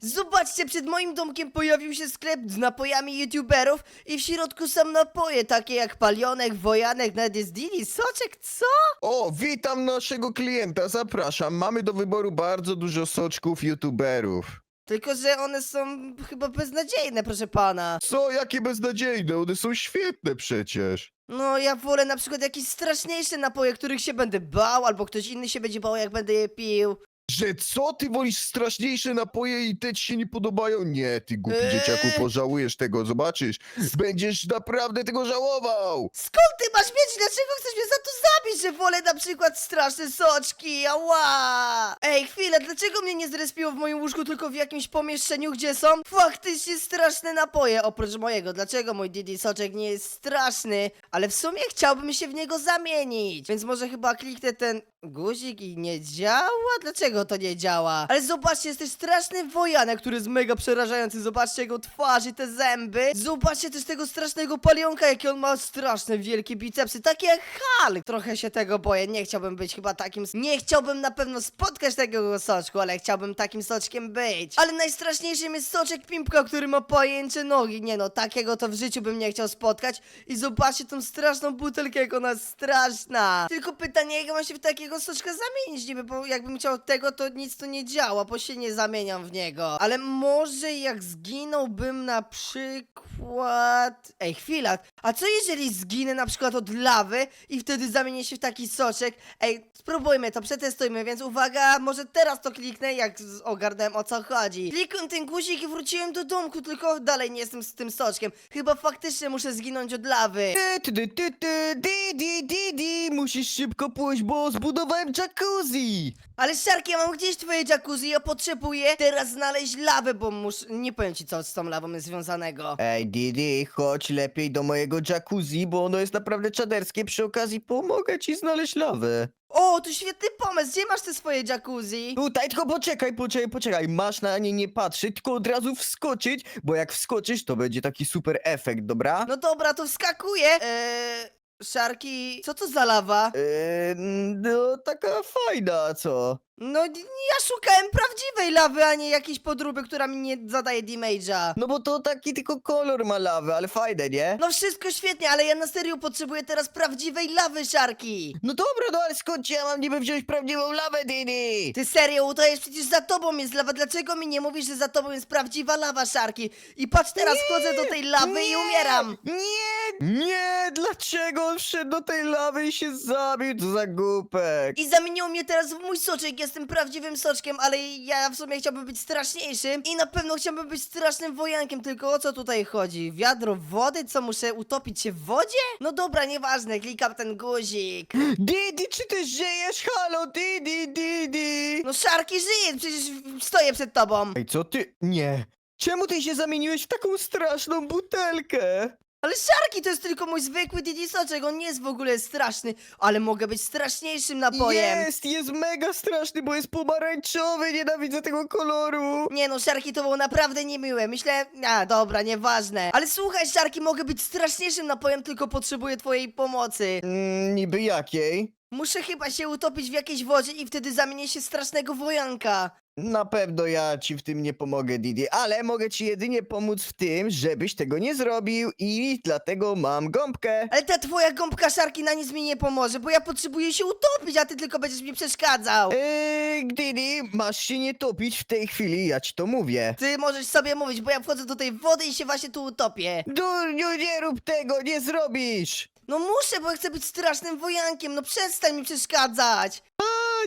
Zobaczcie, przed moim domkiem pojawił się sklep z napojami youtuberów i w środku są napoje takie jak palionek, wojanek, nawet jest Didi, soczek, co? O, witam naszego klienta, zapraszam. Mamy do wyboru bardzo dużo soczków youtuberów. Tylko, że one są chyba beznadziejne, proszę pana. Co, jakie beznadziejne, one są świetne przecież. No, ja wolę na przykład jakieś straszniejsze napoje, których się będę bał, albo ktoś inny się będzie bał, jak będę je pił. Że co, ty wolisz straszniejsze napoje i te ci się nie podobają? Nie, ty głupi Eee. dzieciaku, pożałujesz tego, zobaczysz. Będziesz naprawdę tego żałował. Skąd ty masz mieć? Dlaczego chcesz mnie za to zabić, że wolę na przykład straszne soczki? Ała! Ej, chwilę, dlaczego mnie nie zrespiło w moim łóżku, tylko w jakimś pomieszczeniu, gdzie są faktycznie straszne napoje, oprócz mojego? Dlaczego mój Didi soczek nie jest straszny? Ale w sumie chciałbym się w niego zamienić, więc może chyba kliknę ten guzik i nie działa? Dlaczego to nie działa? Ale zobaczcie, jest też straszny wojanek, który jest mega przerażający. Zobaczcie jego twarz i te zęby. Zobaczcie też tego strasznego palionka, jakie on ma straszne wielkie bicepsy, takie Hulk. Trochę się tego boję, nie chciałbym być chyba takim... Nie chciałbym na pewno spotkać takiego soczku, ale chciałbym takim soczkiem być. Ale najstraszniejszym jest soczek Pimpka, który ma pajęcze nogi. Nie no, takiego to w życiu bym nie chciał spotkać. I zobaczcie tą straszną butelkę, jak ona jest straszna. Tylko pytanie, jak mam się w takiego soczka zamienić niby, bo jakbym chciał tego, to nic tu nie działa, bo się nie zamieniam w niego. Ale może jak zginąłbym na przykład... Ej, chwila, a co jeżeli zginę na przykład od lawy i wtedy zamienię się w taki soczek? Ej, spróbujmy to, przetestujmy, więc uwaga, może teraz to kliknę, jak ogarnąłem o co chodzi. Klikłem ten guzik i wróciłem do domku, tylko dalej nie jestem z tym soczkiem. Chyba faktycznie muszę zginąć od lawy. Ty, ty, ty, ty, di, di, di, musisz szybko pójść, bo zbudowałem jacuzzi. Ale Szarki, ja mam gdzieś twoje jacuzzi, ja potrzebuję teraz znaleźć lawę, bo muszę... Nie powiem ci co z tą lawą jest związanego. Ej, Didi, chodź lepiej do mojego jacuzzi, bo ono jest naprawdę czaderskie. Przy okazji pomogę ci znaleźć lawę. O, to świetny pomysł, gdzie masz te swoje jacuzzi? Tutaj, tylko poczekaj, poczekaj, poczekaj. Masz na nie nie patrzeć, tylko od razu wskoczyć, bo jak wskoczysz, to będzie taki super efekt, dobra? No dobra, to wskakuję. Eee, Szarki, co to za lawa? Eee, no, taka fajna, co? No, ja szukałem prawdziwej lawy, a nie jakiejś podróby, która mi nie zadaje damage'a. No bo to taki tylko kolor ma lawy, ale fajne, nie? No wszystko świetnie, ale ja na serio potrzebuję teraz prawdziwej lawy, Szarki. No dobra, no ale skąd ja mam niby wziąć prawdziwą lawę, Didi? Ty serio, jest przecież za tobą jest lawa, dlaczego mi nie mówisz, że za tobą jest prawdziwa lawa, Szarki? I patrz teraz, wchodzę do tej lawy i Nie! umieram. Nie, nie, dlaczego on wszedł do tej lawy i się zabił, co za głupek. I zamieniło mnie teraz w mój soczek, jestem prawdziwym soczkiem, ale ja w sumie chciałbym być straszniejszym i na pewno chciałbym być strasznym wojankiem, tylko o co tutaj chodzi? Wiadro wody? Co, muszę utopić się w wodzie? No dobra, nieważne, klikam ten guzik. Didi, czy ty żyjesz? Halo, Didi, Didi. No Szarki żyje, przecież stoję przed tobą. Ej, co ty? Nie. Czemu ty się zamieniłeś w taką straszną butelkę? Ale Szarki to jest tylko mój zwykły Didi soczek, on nie jest w ogóle straszny, ale mogę być straszniejszym napojem. Jest, jest mega straszny, bo jest pomarańczowy, nienawidzę tego koloru. Nie no, Szarki to było naprawdę niemiłe. Myślę, a dobra, nieważne. Ale słuchaj, Szarki, mogę być straszniejszym napojem, tylko potrzebuję twojej pomocy. Mm, niby jakiej? Muszę chyba się utopić w jakiejś wodzie i wtedy zamienię się w strasznego wojanka. Na pewno ja ci w tym nie pomogę, Didi, ale mogę ci jedynie pomóc w tym, żebyś tego nie zrobił i dlatego mam gąbkę. Ale ta twoja gąbka Szarki na nic mi nie pomoże, bo ja potrzebuję się utopić, a ty tylko będziesz mi przeszkadzał. Eee, Didi, masz się nie topić w tej chwili, ja ci to mówię. Ty możesz sobie mówić, bo ja wchodzę do tej wody i się właśnie tu utopię. Durniu, nie rób tego, nie zrobisz! No muszę, bo ja chcę być strasznym wojankiem, no przestań mi przeszkadzać.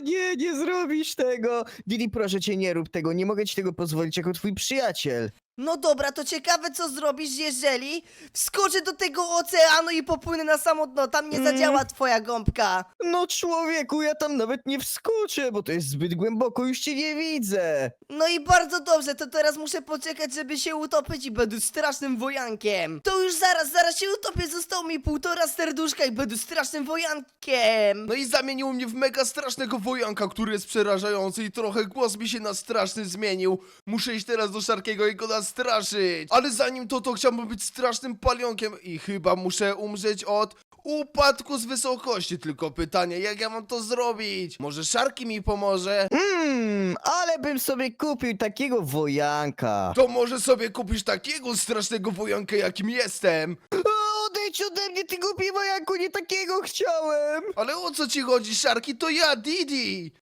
Nie, nie zrobisz tego! Didi, proszę cię, nie rób tego, nie mogę ci tego pozwolić jako twój przyjaciel. No dobra, to ciekawe co zrobisz, jeżeli wskoczę do tego oceanu i popłynę na samo dno, tam nie Mm. zadziała twoja gąbka. No człowieku, ja tam nawet nie wskoczę, bo to jest zbyt głęboko, już cię nie widzę. No i bardzo dobrze, to teraz muszę poczekać, żeby się utopić i będę strasznym wojankiem. To już zaraz, zaraz się utopię, zostało mi półtora serduszka i będę strasznym wojankiem. No i zamienił mnie w mega strasznego wojanka, który jest przerażający i trochę głos mi się na straszny zmienił. Muszę iść teraz do Szarkiego i go nastraszyć. Ale zanim to, to chciałbym być strasznym palionkiem i chyba muszę umrzeć od upadku z wysokości. Tylko pytanie, jak ja mam to zrobić? Może Szarki mi pomoże? Hmm, ale bym sobie kupił takiego wojanka. To może sobie kupisz takiego strasznego wojanka, jakim jestem. Odejdź ode mnie, ty głupi wojanku, nie takiego chciałem. Ale o co ci chodzi, Szarki? To ja, Didi.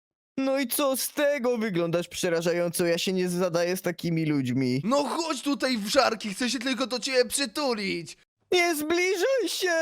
No i co z tego? Wyglądasz przerażająco, ja się nie zadaję z takimi ludźmi. No chodź tutaj w Szarki, chcę się tylko do ciebie przytulić. Nie zbliżaj się!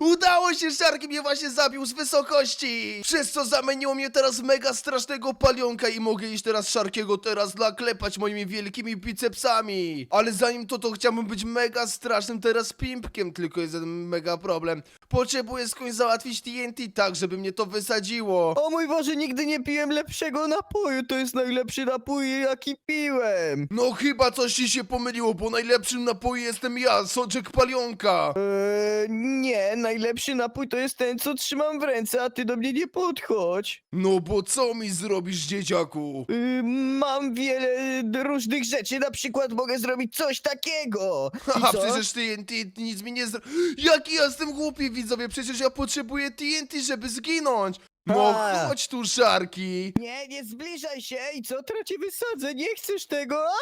Udało się, Szarki mnie właśnie zabił z wysokości! Przez co zamieniło mnie teraz w mega strasznego palionka i mogę iść teraz Szarkiego teraz naklepać moimi wielkimi bicepsami! Ale zanim to, to chciałbym być mega strasznym teraz pimpkiem, tylko jest jeden mega problem. Potrzebuję skądś załatwić TNT tak, żeby mnie to wysadziło. O mój Boże, nigdy nie piłem lepszego napoju, to jest najlepszy napój, jaki piłem. No chyba coś ci się pomyliło, bo najlepszym napojem jestem ja, soczek palionka! Eee, nie, najlepszy napój to jest ten, co trzymam w ręce, a ty do mnie nie podchodź. No bo co mi zrobisz, dzieciaku? Yy, mam wiele różnych rzeczy, na przykład mogę zrobić coś takiego. I Haha, co? przecież TNT nic mi nie zro... Jaki ja jestem głupi, widzowie, przecież ja potrzebuję TNT, żeby zginąć! No A. chodź tu, Szarki! Nie, nie zbliżaj się i co, cię wysadzę, nie chcesz tego? A!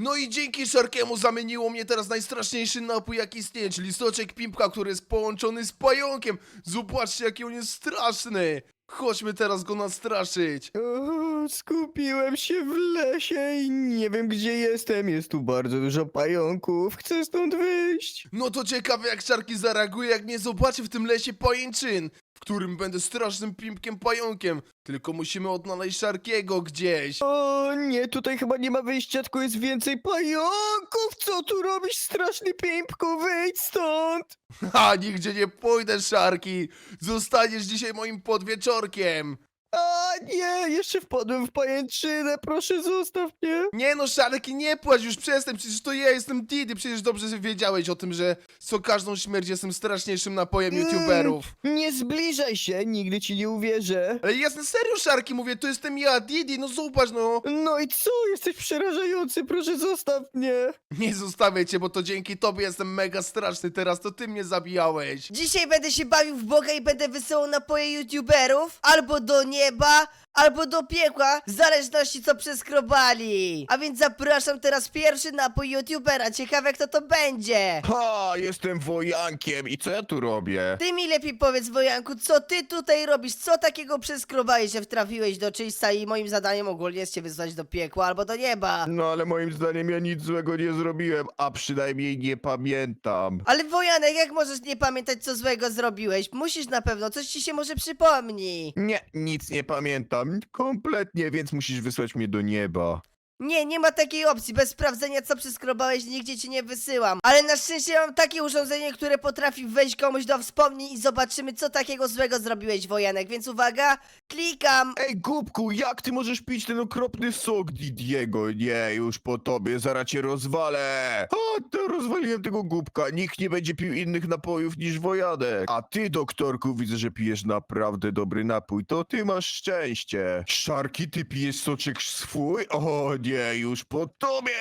No i dzięki Szarkiemu zamieniło mnie teraz najstraszniejszy napój, jaki istnieje, czyli soczek pimpka, który jest połączony z pająkiem! Zobaczcie, jaki on jest straszny! Chodźmy teraz go nastraszyć! O, skupiłem się w lesie i nie wiem gdzie jestem. Jest tu bardzo dużo pająków. Chcę stąd wyjść. No to ciekawe, jak Szarki zareaguje, jak mnie zobaczy w tym lesie pajęczyn, którym będę strasznym pimpkiem pająkiem. Tylko musimy odnaleźć Szarkiego gdzieś. O nie, tutaj chyba nie ma wyjścia, tylko jest więcej pająków. Co tu robisz, straszny pimpku? Wyjdź stąd. Ha, nigdzie nie pójdę, Szarki! Zostaniesz dzisiaj moim podwieczorkiem! A nie, jeszcze wpadłem w pajęczynę. Proszę, zostaw mnie. Nie no, Szarki, nie płacz już, przestań, przecież to ja jestem Didi, przecież dobrze wiedziałeś o tym, że co każdą śmierć jestem straszniejszym napojem Mm. youtuberów. Nie zbliżaj się, nigdy ci nie uwierzę. Ale jasne, serio, Szarki, mówię, to jestem ja, Didi, no zobacz, no! No i co? Jesteś przerażający, proszę zostaw mnie. Nie zostawię cię, bo to dzięki tobie jestem mega straszny, teraz to ty mnie zabijałeś. Dzisiaj będę się bawił w Boga i będę wysyłał napoje youtuberów albo do nieba, albo do piekła, w zależności co przeskrobali. A więc zapraszam teraz pierwszy napój youtubera, ciekawe kto to będzie. Ha, jestem wojankiem i co ja tu robię? Ty mi lepiej powiedz, Wojanku, co ty tutaj robisz? Co takiego przeskrobałeś, że wtrafiłeś do czyśca i moim zadaniem ogólnie jest cię wysłać do piekła albo do nieba? No ale moim zdaniem ja nic złego nie zrobiłem, a przynajmniej nie pamiętam. Ale Wojanek, jak możesz nie pamiętać, co złego zrobiłeś? Musisz na pewno, coś ci się może przypomni. Nie, nic nie pamiętam. Kompletnie, więc musisz wysłać mnie do nieba. Nie, nie ma takiej opcji. Bez sprawdzenia, co przeskrobałeś, nigdzie ci nie wysyłam. Ale na szczęście mam takie urządzenie, które potrafi wejść komuś do wspomnień i zobaczymy, co takiego złego zrobiłeś, Wojanek. Więc uwaga, klikam. Ej, głupku, jak ty możesz pić ten okropny sok Didiego? Nie, już po tobie, zaraz cię rozwalę. O, to rozwaliłem tego głupka. Nikt nie będzie pił innych napojów niż wojanek. A ty, doktorku, widzę, że pijesz naprawdę dobry napój. To ty masz szczęście. Szarki, ty pijesz soczek swój? O nie, już po tobie.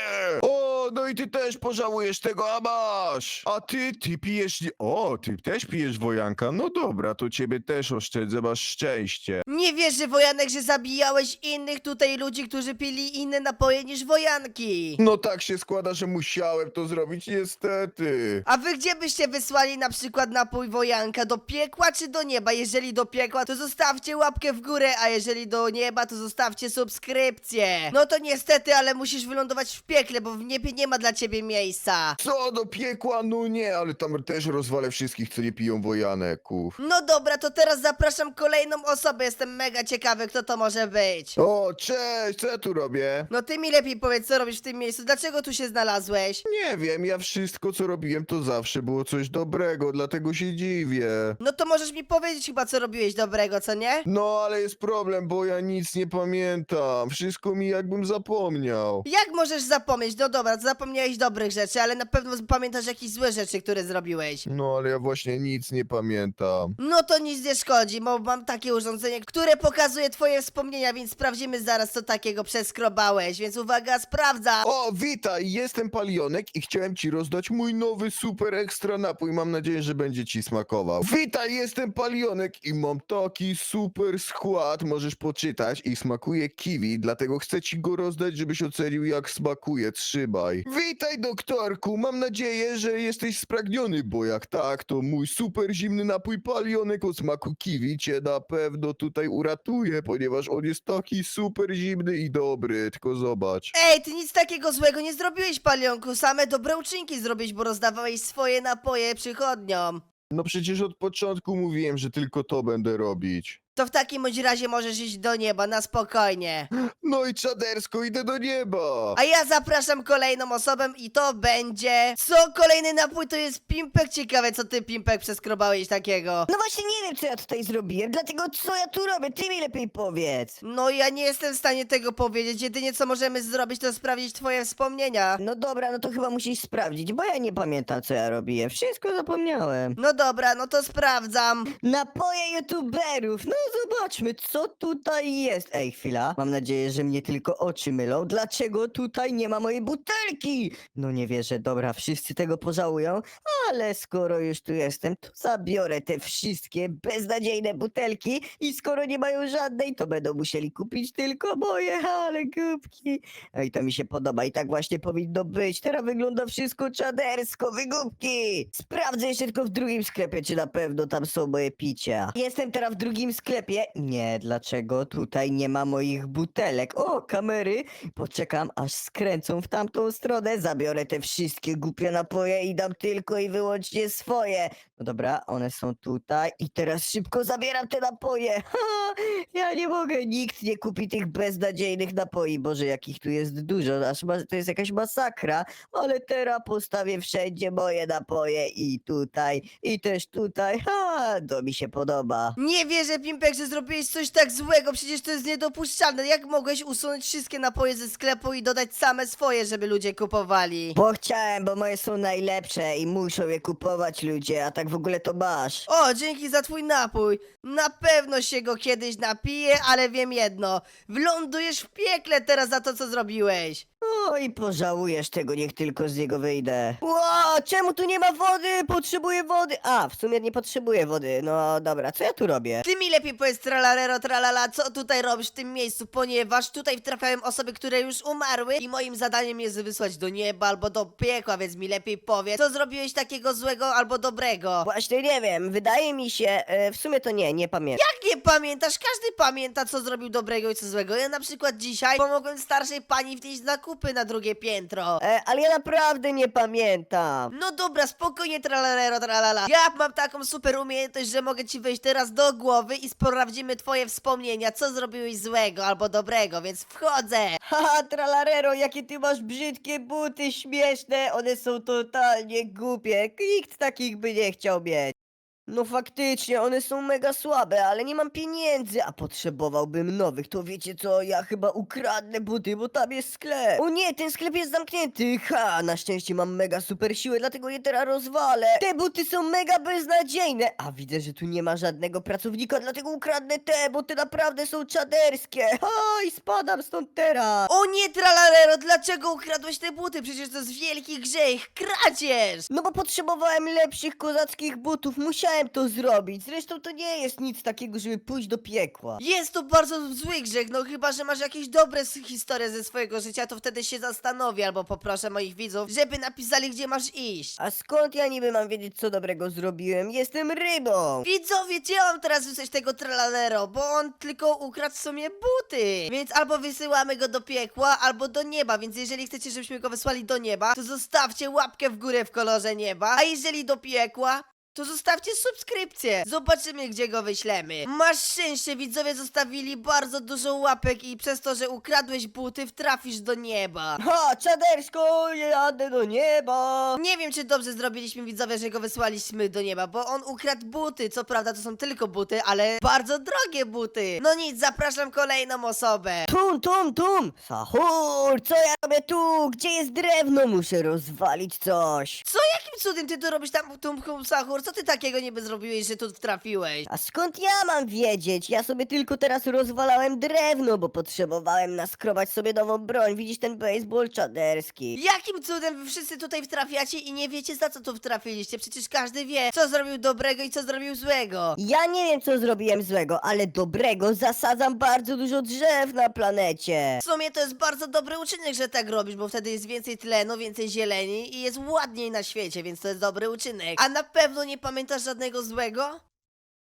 O, no i ty też pożałujesz tego, a masz. A ty, ty pijesz... nie- O, ty też pijesz wojanka? No dobra, to ciebie też oszczędzę, masz szczęście. Nie wierzę, Wojanek, że zabijałeś innych tutaj ludzi, którzy pili inne napoje niż Wojanki. No tak się składa, że musiałem to zrobić, niestety. A wy gdzie byście wysłali na przykład napój Wojanka? Do piekła czy do nieba? Jeżeli do piekła, to zostawcie łapkę w górę, a jeżeli do nieba, to zostawcie subskrypcję. No to niestety, ale musisz wylądować w piekle, bo w niebie nie ma dla ciebie miejsca. Co do piekła? No nie, ale tam też rozwalę wszystkich, co nie piją wojaneków. No dobra, to teraz zapraszam kolejną osobę. Jestem mega ciekawy, kto to może być. O, cześć, co ja tu robię? No ty mi lepiej powiedz, co robisz w tym miejscu. Dlaczego tu się znalazłeś? Nie wiem, ja wszystko, co robiłem, to zawsze było coś dobrego, dlatego się dziwię. No to możesz mi powiedzieć chyba, co robiłeś dobrego, co nie? No, ale jest problem, bo ja nic nie pamiętam. Wszystko mi jakbym zapomniał. Jak możesz zapomnieć? No dobra, zapomniałeś dobrych rzeczy, ale na pewno pamiętasz jakieś złe rzeczy, które zrobiłeś. No ale ja właśnie nic nie pamiętam. No to nic nie szkodzi, bo mam takie urządzenie, które pokazuje twoje wspomnienia, więc sprawdzimy zaraz, co takiego przeskrobałeś. Więc uwaga, sprawdza! O, witaj, jestem Palionek i chciałem ci rozdać mój nowy super ekstra napój. Mam nadzieję, że będzie ci smakował. Witaj, jestem Palionek i mam taki super skład, możesz poczytać i smakuje kiwi, dlatego chcę ci go rozdać, żebyś ocenił jak smakuje. Trzymaj. Witaj, doktorku, mam nadzieję, że jesteś spragniony, bo jak tak, to mój super zimny napój Palionek o smaku kiwi cię na pewno tutaj uratuje, ponieważ on jest taki super zimny i dobry, tylko zobacz. Ej, ty nic takiego złego nie zrobiłeś, palionku. Same dobre uczynki zrobiłeś, bo rozdawałeś swoje napoje przychodniom. No przecież od początku mówiłem, że tylko to będę robić. To w takim bądź razie możesz iść do nieba na spokojnie. No i czadersko, idę do nieba! A ja zapraszam kolejną osobę i to będzie... Co? Kolejny napój to jest Pimpek? Ciekawe, co ty, Pimpek, przeskrobałeś takiego. No właśnie nie wiem, co ja tutaj zrobiłem, dlatego co ja tu robię, ty mi lepiej powiedz. No ja nie jestem w stanie tego powiedzieć. Jedynie co możemy zrobić, to sprawdzić twoje wspomnienia. No dobra, no to chyba musisz sprawdzić, bo ja nie pamiętam, co ja robiłem. Wszystko zapomniałem. No dobra, no to sprawdzam. Napoje youtuberów, no zobaczmy, co tutaj jest. Ej, chwila, mam nadzieję, że mnie tylko oczy mylą. Dlaczego tutaj nie ma mojej butelki? No nie wierzę, dobra, wszyscy tego pożałują, ale skoro już tu jestem, to zabiorę te wszystkie beznadziejne butelki i skoro nie mają żadnej, to będą musieli kupić tylko moje, ale głupki. Ej, to mi się podoba i tak właśnie powinno być. Teraz wygląda wszystko czadersko, wygubki. Sprawdzę jeszcze tylko w drugim sklepie, czy na pewno tam są moje picia. Jestem teraz w drugim sklepie. Nie, dlaczego tutaj nie ma moich butelek? O, kamery. Poczekam, aż skręcą w tamtą stronę. Zabiorę te wszystkie głupie napoje i dam tylko i wyłącznie swoje. No dobra, one są tutaj i teraz szybko zabieram te napoje. Ha, ja nie mogę, nikt nie kupi tych beznadziejnych napoi. Boże, jakich tu jest dużo, aż ma, to jest jakaś masakra. Ale teraz postawię wszędzie moje napoje i tutaj, i też tutaj. Ha, to mi się podoba. Nie wierzę, Pimpek, że zrobiłeś coś tak złego. Przecież to jest niedopuszczalne. Jak mogłeś usunąć wszystkie napoje ze sklepu i dodać same swoje, żeby ludzie kupowali? Bo chciałem, bo moje są najlepsze i muszą je kupować ludzie, a tak w ogóle to masz. O, dzięki za twój napój. Na pewno się go kiedyś napiję, ale wiem jedno. Wlądujesz w piekle teraz za to, co zrobiłeś. O, i pożałujesz tego, niech tylko z niego wyjdę. Ło, czemu tu nie ma wody? Potrzebuję wody. A, w sumie nie potrzebuję wody. No dobra, co ja tu robię? Ty mi lepiej powiedz tralarero tralala, co tutaj robisz w tym miejscu, ponieważ tutaj trafiałem osoby, które już umarły i moim zadaniem jest wysłać do nieba albo do piekła, więc mi lepiej powiedz, co zrobiłeś takiego złego albo dobrego. Właśnie nie wiem, wydaje mi się, e, w sumie to nie, nie pamiętam. Jak nie pamiętasz? Każdy pamięta, co zrobił dobrego i co złego. Ja na przykład dzisiaj pomogłem starszej pani wnieść zakupy na drugie piętro. E, ale ja naprawdę nie pamiętam. No dobra, spokojnie, tralalero, tralala. Ja mam taką super umiejętność, że mogę ci wejść teraz do głowy i sprawdzimy twoje wspomnienia, co zrobiłeś złego albo dobrego, więc wchodzę. Haha, tralarero, jakie ty masz brzydkie buty, śmieszne, one są totalnie głupie. Nikt takich by nie chciał mieć. No faktycznie, one są mega słabe, ale nie mam pieniędzy, a potrzebowałbym nowych. To wiecie co, ja chyba ukradnę buty, bo tam jest sklep. O nie, ten sklep jest zamknięty. Ha, na szczęście mam mega super siłę, dlatego je teraz rozwalę. Te buty są mega beznadziejne. A widzę, że tu nie ma żadnego pracownika, dlatego ukradnę te, bo te naprawdę są czaderskie. Ha, i spadam stąd teraz. O nie, tralalero, dlaczego ukradłeś te buty? Przecież to jest wielki grzech, kradzież! No bo potrzebowałem lepszych kozackich butów, musiałem to zrobić. Zresztą to nie jest nic takiego, żeby pójść do piekła. Jest to bardzo zły grzech, no chyba, że masz jakieś dobre s- historie ze swojego życia, to wtedy się zastanowię albo poproszę moich widzów, żeby napisali, gdzie masz iść. A skąd ja niby mam wiedzieć, co dobrego zrobiłem? Jestem rybą! Widzowie, gdzie mam teraz wysłać tego tralalero, bo on tylko ukradł w sumie buty. Więc albo wysyłamy go do piekła, albo do nieba, więc jeżeli chcecie, żebyśmy go wysłali do nieba, to zostawcie łapkę w górę w kolorze nieba, a jeżeli do piekła, to zostawcie subskrypcję. Zobaczymy, gdzie go wyślemy. Masz szczęście, widzowie zostawili bardzo dużo łapek i przez to, że ukradłeś buty, wtrafisz do nieba. Ha, czadersko, jadę do nieba! Nie wiem, czy dobrze zrobiliśmy widzowie, że go wysłaliśmy do nieba, bo on ukradł buty. Co prawda, to są tylko buty, ale bardzo drogie buty. No nic, zapraszam kolejną osobę. Tum, tum, tum! Sahur, co ja robię tu? Gdzie jest drewno? Muszę rozwalić coś. Co, jakim cudem ty tu robisz tam tumkum sahur? Co ty takiego niby zrobiłeś, że tu trafiłeś? A skąd ja mam wiedzieć? Ja sobie tylko teraz rozwalałem drewno, bo potrzebowałem naskrobać sobie nową broń. Widzisz ten baseball czaderski? Jakim cudem wy wszyscy tutaj wtrafiacie i nie wiecie za co tu wtrafiliście? Przecież każdy wie, co zrobił dobrego i co zrobił złego. Ja nie wiem, co zrobiłem złego, ale dobrego zasadzam bardzo dużo drzew na planecie. W sumie to jest bardzo dobry uczynek, że tak robisz, bo wtedy jest więcej tlenu, więcej zieleni i jest ładniej na świecie, więc to jest dobry uczynek. A na pewno nie pamiętasz żadnego złego?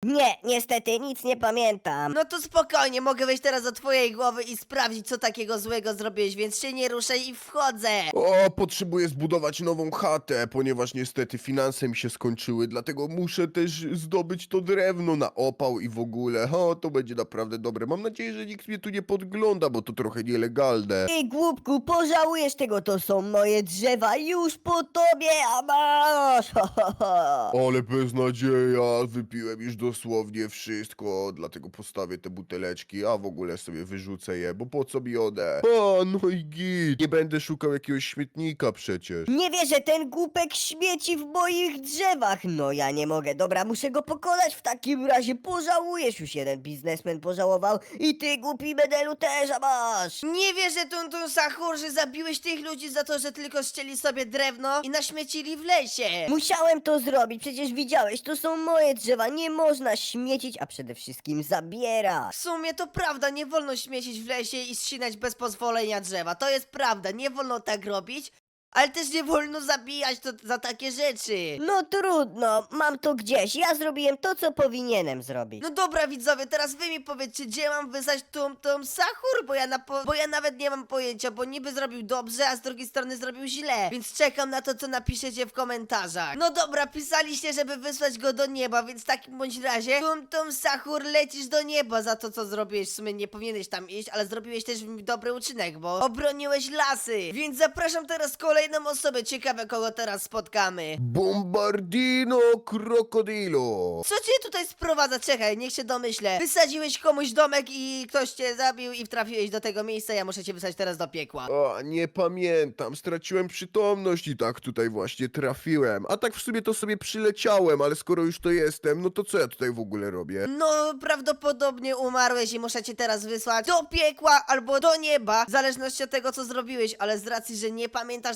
Nie, niestety, nic nie pamiętam. No to spokojnie, mogę wejść teraz do twojej głowy i sprawdzić, co takiego złego zrobiłeś, więc się nie ruszaj i wchodzę. O, potrzebuję zbudować nową chatę, ponieważ niestety finanse mi się skończyły, dlatego muszę też zdobyć to drewno na opał i w ogóle. O, to będzie naprawdę dobre. Mam nadzieję, że nikt mnie tu nie podgląda, bo to trochę nielegalne. Ty głupku, pożałujesz tego, to są moje drzewa już po tobie, a masz! Ho, ho, ho. Ale beznadzieja, wypiłem już dosłownie wszystko, dlatego postawię te buteleczki, a w ogóle sobie wyrzucę je, bo po co mi one? A, no i git, nie będę szukał jakiegoś śmietnika przecież. Nie wierzę, ten głupek śmieci w moich drzewach. No ja nie mogę, dobra, muszę go pokonać w takim razie. Pożałujesz, już jeden biznesmen pożałował i ty głupi medelu też, masz! Nie wierzę, Tuntun Sahur, że zabiłeś tych ludzi za to, że tylko ścieli sobie drewno i naśmiecili w lesie. Musiałem to zrobić, przecież widziałeś, to są moje drzewa, nie można śmiecić, a przede wszystkim zabierać. W sumie to prawda, nie wolno śmiecić w lesie i ścinać bez pozwolenia drzewa. To jest prawda, nie wolno tak robić, ale też nie wolno zabijać to za takie rzeczy. No trudno, mam to gdzieś, ja zrobiłem to, co powinienem zrobić. No dobra widzowie, teraz wy mi powiedzcie, gdzie mam wysłać Tum Tum Sahur, bo ja, na po- bo ja nawet nie mam pojęcia, bo niby zrobił dobrze, a z drugiej strony zrobił źle, więc czekam na to, co napiszecie w komentarzach. No dobra, pisaliście, żeby wysłać go do nieba, więc w takim bądź razie Tum Tum Sahur lecisz do nieba za to, co zrobiłeś. W sumie nie powinieneś tam iść, ale zrobiłeś też dobry uczynek, bo obroniłeś lasy, więc zapraszam teraz kolejną osobę, ciekawe kogo teraz spotkamy. Bombardino krokodilo. Co cię tutaj sprowadza? Czekaj, niech się domyślę. Wysadziłeś komuś domek i ktoś cię zabił i wtrafiłeś do tego miejsca, ja muszę cię wysłać teraz do piekła. A, nie pamiętam, straciłem przytomność i tak tutaj właśnie trafiłem. A tak w sumie to sobie przyleciałem, ale skoro już to jestem, no to co ja tutaj w ogóle robię? No, prawdopodobnie umarłeś i muszę cię teraz wysłać do piekła albo do nieba, w zależności od tego, co zrobiłeś, ale z racji, że nie pamiętasz,